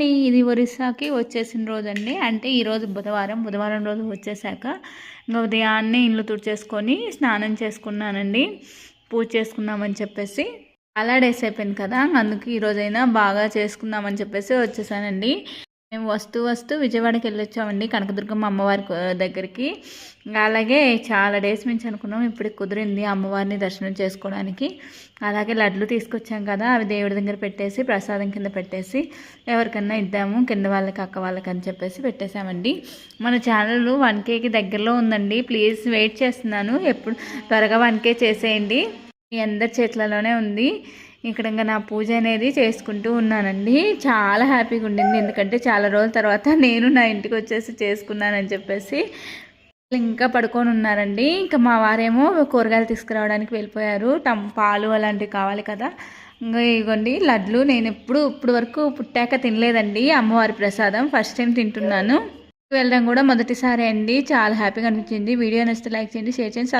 అండి ఇది ఒరిస్సాకి వచ్చేసిన రోజు అండి అంటే ఈరోజు బుధవారం బుధవారం రోజు వచ్చేసాక ఇంకా ఉదయాన్నే ఇల్లు తుడిచేసుకొని స్నానం చేసుకున్నానండి. పూజ చేసుకుందామని చెప్పేసి అలా డేస్ అయిపోయింది కదా అందుకు ఈరోజైనా బాగా చేసుకుందామని చెప్పేసి వచ్చేసానండి. మేము వస్తూ వస్తూ విజయవాడకి వెళ్ళొచ్చామండి. కనకదుర్గమ్మ అమ్మవారి దగ్గరికి. అలాగే చాలా డేస్ నుంచి అనుకున్నాం. ఇప్పుడు కుదిరింది అమ్మవారిని దర్శనం చేసుకోవడానికి. అలాగే లడ్లు తీసుకొచ్చాం కదా అవి దేవుడి దగ్గర పెట్టేసి ప్రసాదం కింద పెట్టేసి ఎవరికన్నా ఇద్దాము కింద వాళ్ళకి అక్క వాళ్ళకి అని చెప్పేసి పెట్టేశామండి. మన ఛానల్ వన్ కేకి దగ్గరలో ఉందండి. ప్లీజ్ వెయిట్ చేస్తున్నాను. ఎప్పుడు త్వరగా వన్ కే చేసేయండి. మీ అందరి చేతులలోనే ఉంది. ఇక్కడ ఇంకా నా పూజ అనేది చేసుకుంటూ ఉన్నానండి. చాలా హ్యాపీగా ఉండింది. ఎందుకంటే చాలా రోజుల తర్వాత నేను నా ఇంటికి వచ్చేసి చేసుకున్నానని చెప్పేసి ఇంకా పడుకొని ఉన్నారండి. ఇంకా మా వారేమో కూరగాయలు తీసుకురావడానికి వెళ్ళిపోయారు. టమ్ పాలు అలాంటివి కావాలి కదా. ఇంకా ఇవ్వండి లడ్లు నేను ఎప్పుడు ఇప్పుడు వరకు పుట్టాక తినలేదండి. అమ్మవారి ప్రసాదం ఫస్ట్ టైం తింటున్నాను. వెళ్ళడం కూడా మొదటిసారి అండి. చాలా హ్యాపీగా అనిపించింది. వీడియో నచ్చితే లైక్ చేయండి షేర్ చేయండి